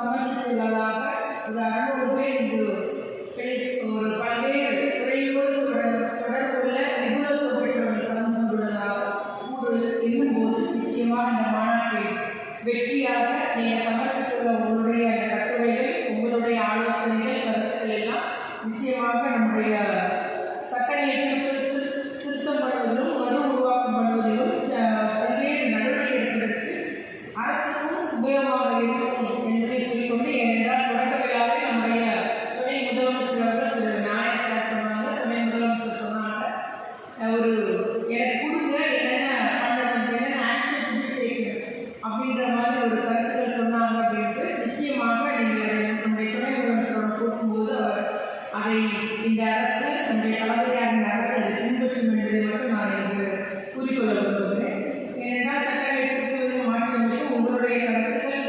சமர்ப்பித்துள்ளதாக ஒரு அனுபவமே இங்கு ஒரு பல்வேறு துறையோடு தொடர்புள்ள நிபுணத்துவம் பெற்றவர்கள் கலந்து கொண்டுள்ளதாக கூறு எண்ணும்போது நிச்சயமாக இந்த மாநாட்டை வெற்றியாக நீங்கள் சமர்ப்பித்துள்ள உங்களுடைய அந்த கட்டுரைகள் உங்களுடைய ஆலோசனைகள் கருத்துக்கள் எல்லாம் நிச்சயமாக நம்முடைய சட்டங்களை திருத்த- திருத்தம் பண்ணுவதிலும் மறு உருவாக்கம் பண்ணுவதிலும் பல்வேறு நடவடிக்கை எடுப்பதற்கு அரசுக்கும் உபயோகமாக இருக்கும் என்று அதை இந்த அரசு நம்முடைய தளபதியாக அரசு அதை பின்பற்றும் என்பதை மட்டும் நான் இங்கு கூறிக்கொள்ள விரும்புகிறேன் ஏனென்றால் சட்டங்களை திருத்துவதில் மாற்றமைக்கு உங்களுடைய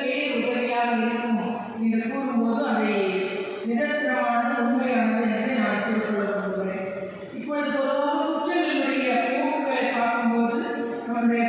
பேர் உதவியாக இருக்கும் என்று கூறும்போது அதை நிதர்சனமானது உண்மையானது என்று நான் கூறிக்கொள்ள விரும்புகிறேன் இப்பொழுது பொதுவாக குற்றங்களுடைய போக்குகளை பார்க்கும்போது நம்முடைய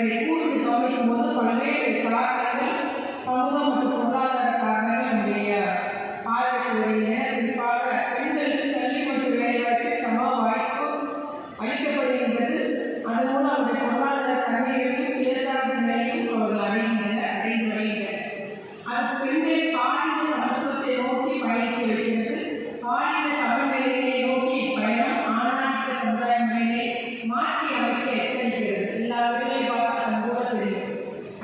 பெண்களை சமத்துவத்தை நோக்கி பயணிக்க வைக்கிறது பாலின சமநிலையை நோக்கி பயணம் ஆணாதிக்க சமுதாய முறையை மாற்றி அமைக்க எத்தனிக்கிறது எல்லா வீடுகளையும் பார்த்தா நம்ம கூட தெரியும்.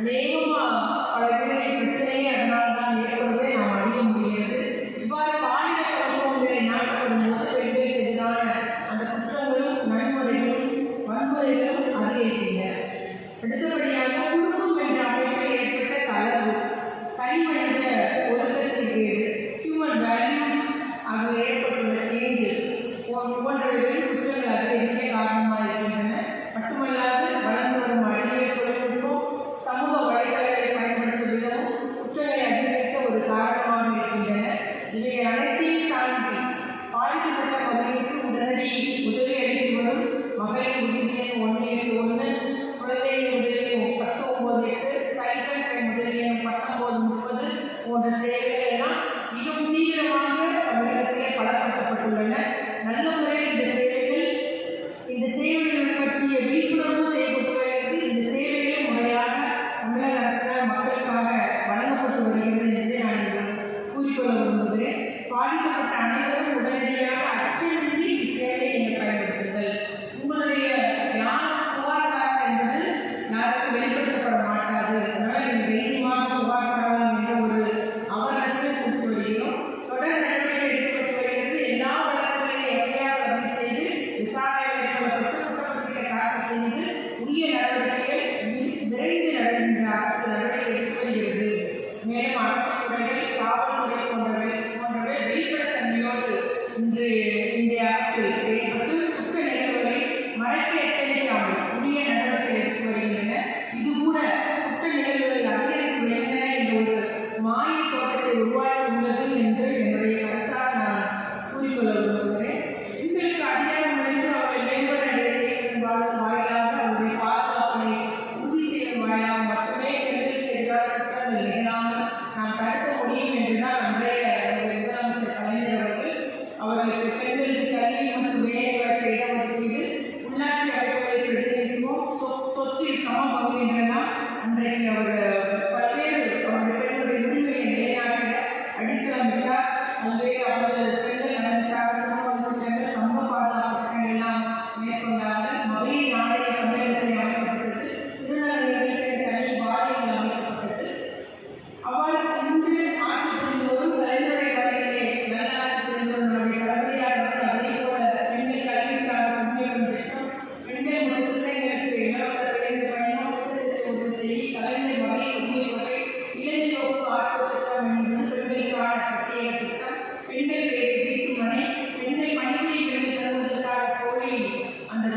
அநேகமா பல வீடுகளில் பிரச்சனையே அதனால தான் ஏற்படுவதை நாம் அறிய முடிகிறது. இவ்வாறு பாலின சமத்துவங்களை நாட்டப்படும் போது பெண்களுக்கு எதிரான அந்த குற்றங்களும் நன்முறைகளும் வன்முறைகளும் அதிகரிக்கின்றன.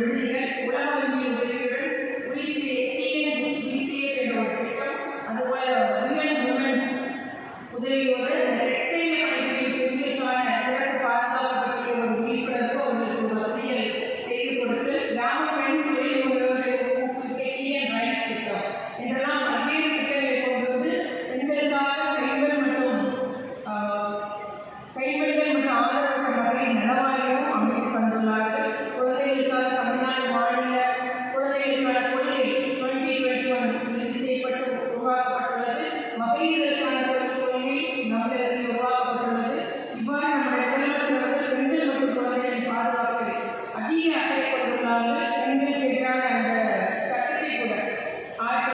விடுதிகள் உலா வங்கி உதவிகள் உயிர்சிஏ பிஎன் பிசிஏ என்ற ஒரு உதவியோடு